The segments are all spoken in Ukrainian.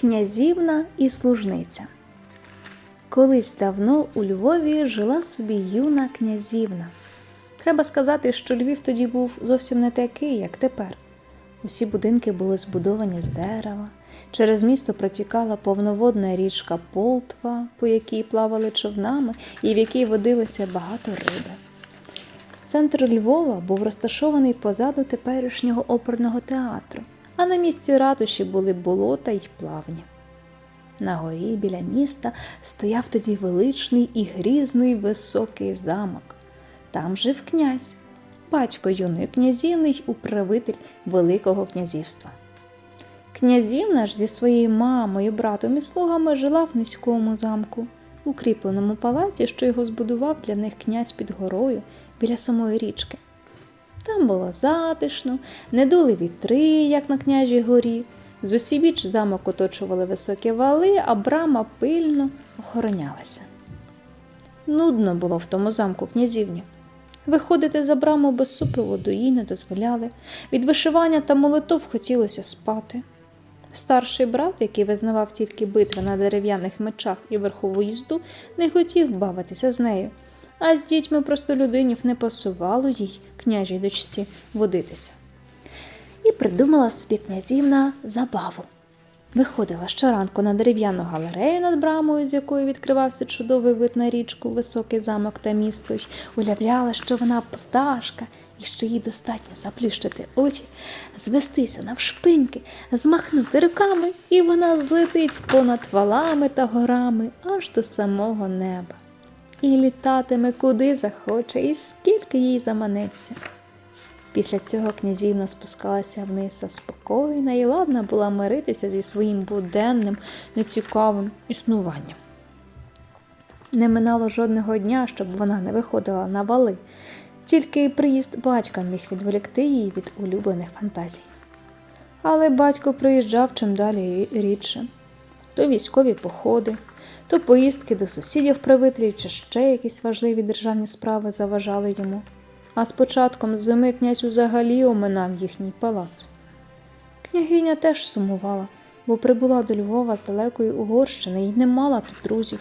Князівна і служниця. Колись давно у Львові жила собі юна князівна. Треба сказати, що Львів тоді був зовсім не такий, як тепер. Усі будинки були збудовані з дерева, через місто протікала повноводна річка Полтва, по якій плавали човнами і в якій водилося багато риби. Центр Львова був розташований позаду теперішнього оперного театру, а на місці ратуші були болота й плавні. На горі біля міста стояв тоді величний і грізний високий замок. Там жив князь, батько юної князівни й управитель Великого князівства. Князівна ж зі своєю мамою, братом і слугами жила в низькому замку, укріпленому палаці, що його збудував для них князь під горою біля самої річки. Там було затишно, не дули вітри, як на княжій горі. З усібіч замок оточували високі вали, а брама пильно охоронялася. Нудно було в тому замку князівні. Виходити за браму без супроводу їй не дозволяли. Від вишивання та молитов хотілося спати. Старший брат, який визнавав тільки битви на дерев'яних мечах і верхову їзду, не хотів бавитися з нею, а з дітьми простолюдинів не пасувало їй, княжій дочці, водитися. І придумала собі князівна забаву. Виходила щоранку на дерев'яну галерею над брамою, з якої відкривався чудовий вид на річку, високий замок та місто, й уявляла, що вона пташка, і що їй достатньо заплющити очі, звестися навшпиньки, змахнути руками, і вона злетить понад валами та горами аж до самого неба. І літатиме куди захоче, і скільки їй заманеться. Після цього князівна спускалася вниз спокійна і ладна була миритися зі своїм буденним, нецікавим існуванням. Не минало жодного дня, щоб вона не виходила на вали, тільки приїзд батька міг відволікти її від улюблених фантазій. Але батько приїжджав чим далі рідше то військові походи, то поїздки до сусідів правителів чи ще якісь важливі державні справи заважали йому а з початком зими князь взагалі оминав їхній палац. Княгиня теж сумувала, бо прибула до Львова з далекої Угорщини і не мала тут друзів.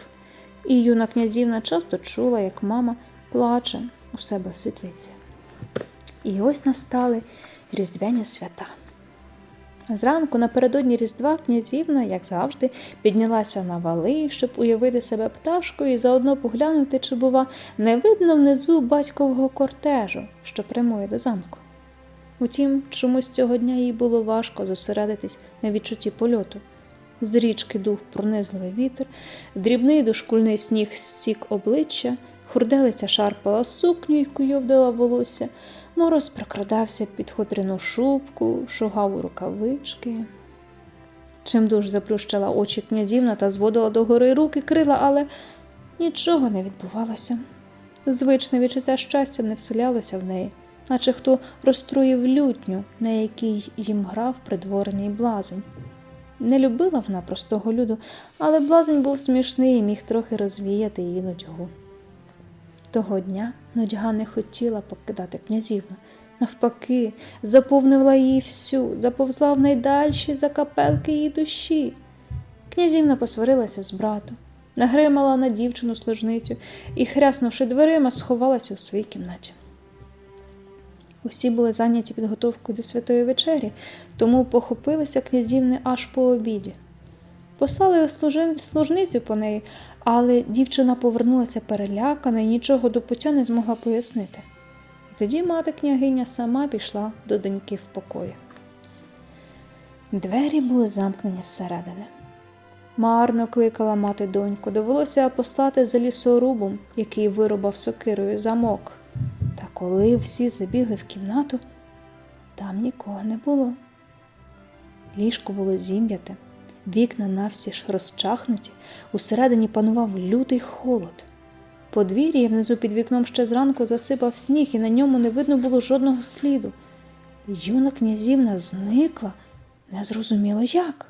І юна князівна часто чула, як мама плаче у себе в світлиці. І ось настали різдвяні свята. Зранку напередодні Різдва князівна, як завжди, піднялася на вали, щоб уявити себе пташкою і заодно поглянути, чи, бува, не видно внизу батькового кортежу, що прямує до замку. Утім, чомусь цього дня їй було важко зосередитись на відчутті польоту. З річки дув пронизливий вітер, дрібний дошкульний сніг стік обличчя, хурделиця шарпала сукню і куйовдила волосся. Мороз прокрадався під хутряну шубку, шугав у рукавички. Чимдуж заплющила очі князівна та зводила догори руки крила, але нічого не відбувалося. Звичне відчуття щастя не вселялося в неї, наче хто розстроїв лютню, на якій їм грав придворений блазень. Не любила вона простого люду, але блазень був смішний і міг трохи розвіяти її нудьгу. Того дня нудьга не хотіла покидати князівну. Навпаки, заповнила її всю, заповзла в найдальші закапелки її душі. Князівна посварилася з братом, нагримала на дівчину служницю і, хряснувши дверима, сховалася у своїй кімнаті. Усі були зайняті підготовкою до святої вечері, тому похопилися князівни аж по обіді. Послали служницю по неї, але дівчина повернулася перелякана і нічого до пуття не змогла пояснити. І тоді мати княгиня сама пішла до доньки в покої. Двері були замкнені зсередини. Марно кликала мати доньку, довелося послати за лісорубом, який вирубав сокирою замок. Та коли всі забігли в кімнату, там нікого не було. Ліжко було зім'яте, Вікна навсі ж розчахнуті, усередині панував лютий холод. Подвір'я внизу під вікном ще зранку засипав сніг, і на ньому не видно було жодного сліду. Юна князівна зникла, не зрозуміло як.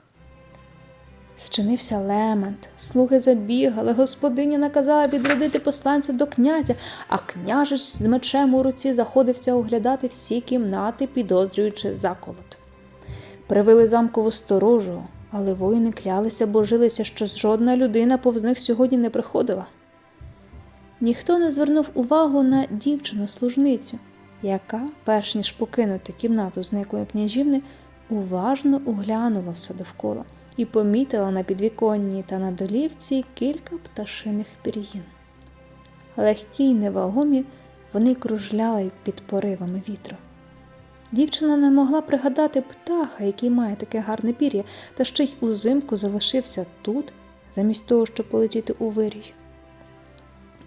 Зчинився лемент, слуги забігали, господиня наказала відрядити посланця до князя, а княжич з мечем у руці заходився оглядати всі кімнати, підозрюючи заколот. Привели замкову сторожу, але воїни клялися, божилися, що жодна людина повз них сьогодні не приходила. Ніхто не звернув увагу на дівчину-служницю, яка, перш ніж покинути кімнату зниклої княжівни, уважно оглянула все довкола і помітила на підвіконні та на долівці кілька пташиних пір'їн. Легкі й невагомі вони кружляли під поривами вітру. Дівчина не могла пригадати птаха, який має таке гарне пір'я, та ще й узимку залишився тут, замість того, щоб полетіти у вирій.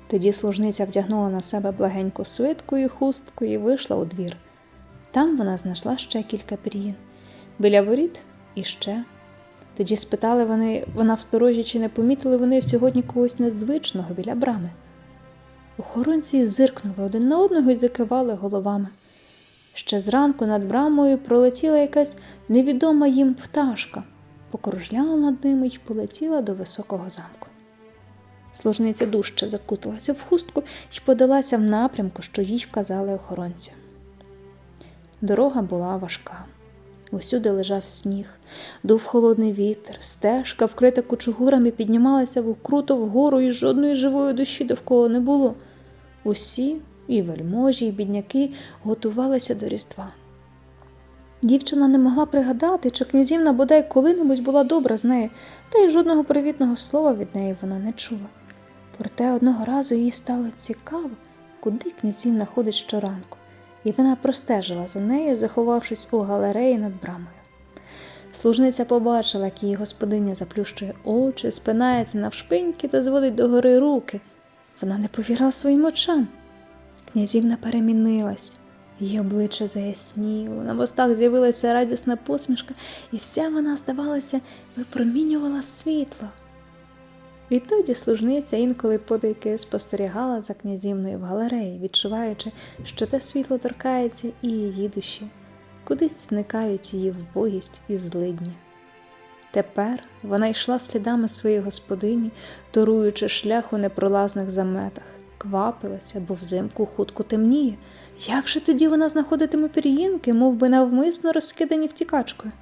Тоді служниця вдягнула на себе благеньку свитку і хустку і вийшла у двір. Там вона знайшла ще кілька пір'їн. Біля воріт іще. Тоді спитали вони, вона в сторожі, чи не помітили вони сьогодні когось надзвичного біля брами. Охоронці зиркнули один на одного і закивали головами. Ще зранку над брамою пролетіла якась невідома їм пташка, покружляла над ними й полетіла до високого замку. Служниця дужче закуталася в хустку й подалася в напрямку, що їй вказали охоронці. Дорога була важка. Усюди лежав сніг, дув холодний вітер, стежка, вкрита кучугурами, піднімалася круто вгору, і жодної живої душі довкола не було. Усі, і вельможі, і бідняки, готувалися до Різдва. Дівчина не могла пригадати, чи князівна бодай коли-небудь була добра з нею, та й жодного привітного слова від неї вона не чула. Проте одного разу їй стало цікаво, куди князівна ходить щоранку, і вона простежила за нею, заховавшись у галереї над брамою. Служниця побачила, як її господиня заплющує очі, спинається навшпиньки та зводить догори руки. Вона не повірила своїм очам. Князівна перемінилась, її обличчя заясніло, на вустах з'явилася радісна посмішка, і вся вона, здавалося, випромінювала світло. Відтоді служниця інколи подайки спостерігала за князівною в галереї, відчуваючи, що те світло торкається і її душі, кудись зникають її вбогість і злидні. Тепер вона йшла слідами своєї господині, торуючи шлях у непролазних заметах, квапилася, бо взимку хутко темніє. Як же тоді вона знаходитиме пір'їнки, мов би навмисно розкидані втікачкою?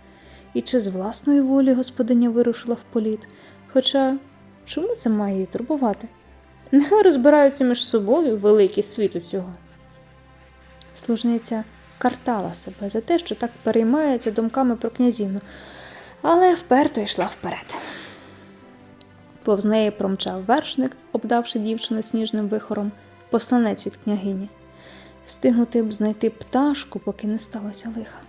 І чи з власної волі господиня вирушила в політ? Хоча чому це має її турбувати? Нехай розбираються між собою великий світу цього. Служниця картала себе за те, що так переймається думками про князівну, але вперто йшла вперед. Повз неї промчав вершник, обдавши дівчину сніжним вихором, посланець від княгині. Встигнути б знайти пташку, поки не сталося лиха.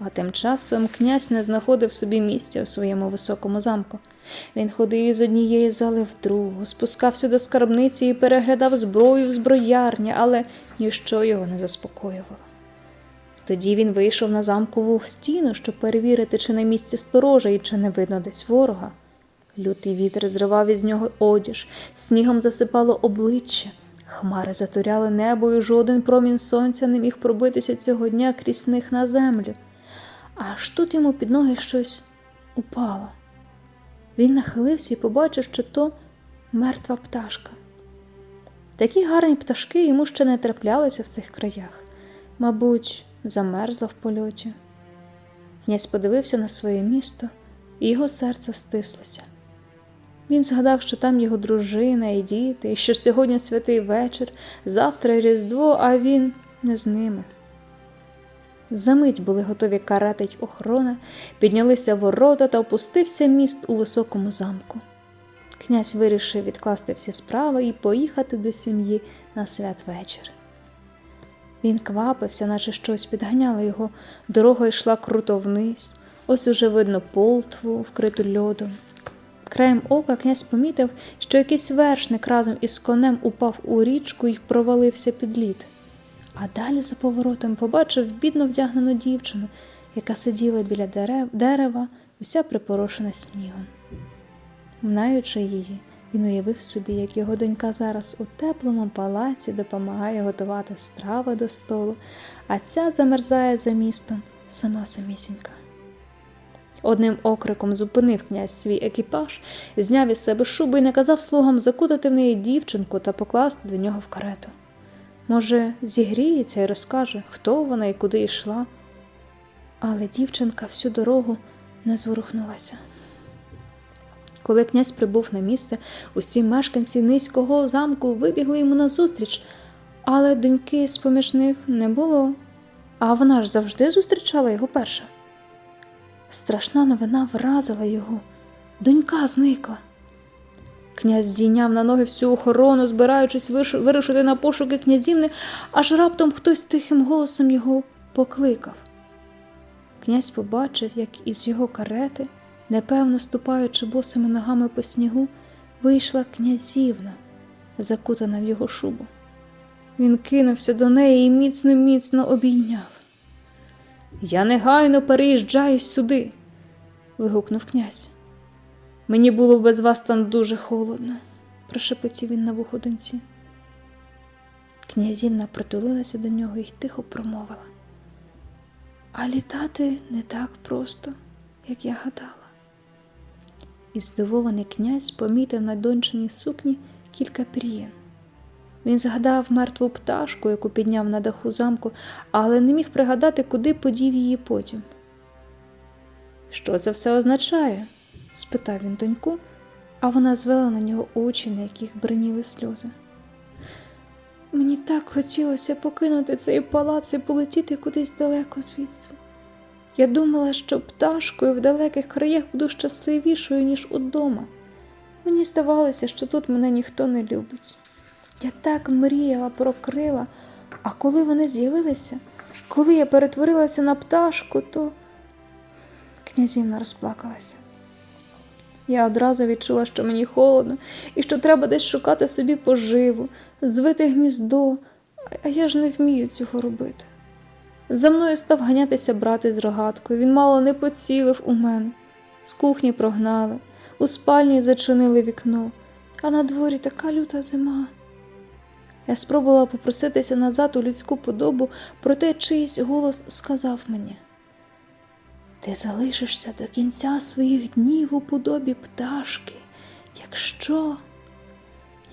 А тим часом князь не знаходив собі місця у своєму високому замку. Він ходив із однієї зали в другу, спускався до скарбниці і переглядав зброю в зброярні, але ніщо його не заспокоювало. Тоді він вийшов на замкову стіну, щоб перевірити, чи на місці сторожа і чи не видно десь ворога. Лютий вітер зривав із нього одіж, снігом засипало обличчя, хмари затуряли небо, і жоден промінь сонця не міг пробитися цього дня крізь них на землю. Аж тут йому під ноги щось упало. Він нахилився і побачив, що то мертва пташка. Такі гарні пташки йому ще не траплялися в цих краях. Мабуть, замерзла в польоті. Князь подивився на своє місто, і його серце стислося. Він згадав, що там його дружина і діти, і що сьогодні святий вечір, завтра Різдво, а він не з ними. Замить були готові каратить охорона, піднялися ворота та опустився міст у високому замку. Князь вирішив відкласти всі справи і поїхати до сім'ї на святвечір. Він квапився, наче щось підганяло його, дорога йшла круто вниз, ось уже видно полтву, вкриту льодом. Краєм ока князь помітив, що якийсь вершник разом із конем упав у річку і провалився під лід. А далі за поворотом побачив бідно вдягнену дівчину, яка сиділа біля дерев, дерева, уся припорошена снігом. Знаючи її, він уявив собі, як його донька зараз у теплому палаці допомагає готувати страви до столу, а ця замерзає за містом сама самісінька. Одним окриком зупинив князь свій екіпаж, зняв із себе шубу і наказав слугам закутати в неї дівчинку та покласти до нього в карету. Може, зігріється і розкаже, хто вона і куди йшла. Але дівчинка всю дорогу не зворухнулася. Коли князь прибув на місце, усі мешканці низького замку вибігли йому назустріч, але доньки з поміж них не було. А вона ж завжди зустрічала його перша. Страшна новина вразила його. Донька зникла. Князь здійняв на ноги всю охорону, збираючись вирушити на пошуки князівни, аж раптом хтось тихим голосом його покликав. Князь побачив, як із його карети, непевно ступаючи босими ногами по снігу, вийшла князівна, закутана в його шубу. Він кинувся до неї і міцно міцно обійняв. Я негайно переїжджаю сюди. вигукнув князь. Мені було без вас там дуже холодно, прошепотів він на вухо доньці. Князівна притулилася до нього і тихо промовила. А літати не так просто, як я гадала. І здивований князь помітив на дончиній сукні кілька пір'їн. Він згадав мертву пташку, яку підняв на даху замку, але не міг пригадати, куди подів її потім. Що це все означає? спитав він доньку, а вона звела на нього очі, на яких бриніли сльози. Мені так хотілося покинути цей палац і полетіти кудись далеко звідси. Я думала, що пташкою в далеких краях буду щасливішою, ніж удома. Мені здавалося, що тут мене ніхто не любить. Я так мріяла про крила, а коли вони з'явилися, коли я перетворилася на пташку, то князівна розплакалася. Я одразу відчула, що мені холодно і що треба десь шукати собі поживу, звити гніздо, а я ж не вмію цього робити. За мною став ганятися брат із рогаткою, він мало не поцілив у мене. З кухні прогнали, у спальні зачинили вікно, а на дворі така люта зима. Я спробувала попроситися назад у людську подобу, проте чийсь голос сказав мені: Ти залишишся до кінця своїх днів у подобі пташки, якщо,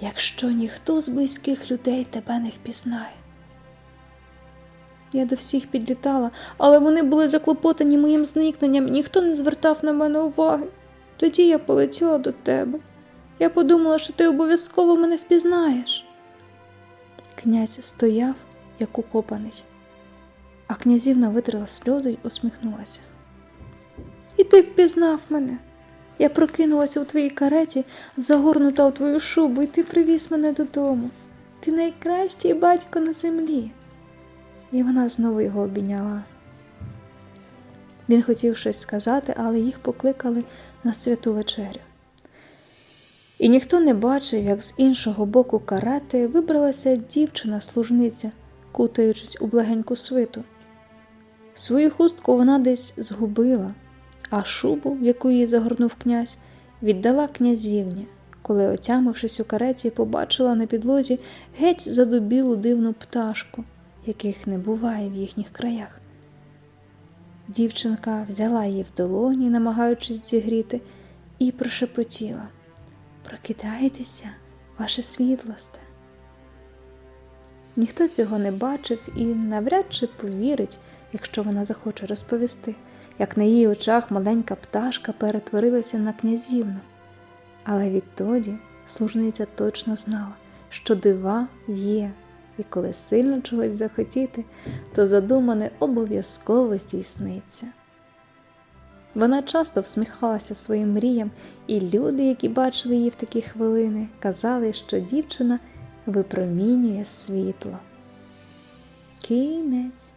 якщо ніхто з близьких людей тебе не впізнає. Я до всіх підлітала, але вони були заклопотані моїм зникненням, ніхто не звертав на мене уваги. Тоді я полетіла до тебе. Я подумала, що ти обов'язково мене впізнаєш. Князь стояв, як укопаний, а князівна витрила сльози й усміхнулася. І ти впізнав мене. Я прокинулася у твоїй кареті, загорнута у твою шубу, і ти привіз мене додому. Ти найкращий батько на землі. І вона знову його обійняла. Він хотів щось сказати, але їх покликали на святу вечерю. І ніхто не бачив, як з іншого боку карети вибралася дівчина-служниця, кутаючись у благеньку свиту. Свою хустку вона десь згубила, а шубу, в яку її загорнув князь, віддала князівні, коли, отямившись у кареті, побачила на підлозі геть задубілу дивну пташку, яких не буває в їхніх краях. Дівчинка взяла її в долоні, намагаючись зігріти, і прошепотіла. Прокидайтеся, ваше світлосте. Ніхто цього не бачив і навряд чи повірить, якщо вона захоче розповісти, як на її очах маленька пташка перетворилася на князівну. Але відтоді служниця точно знала, що дива є, і коли сильно чогось захотіти, то задумане обов'язково здійсниться. Вона часто всміхалася своїм мріям, і люди, які бачили її в такі хвилини, казали, що дівчина випромінює світло. Кінець.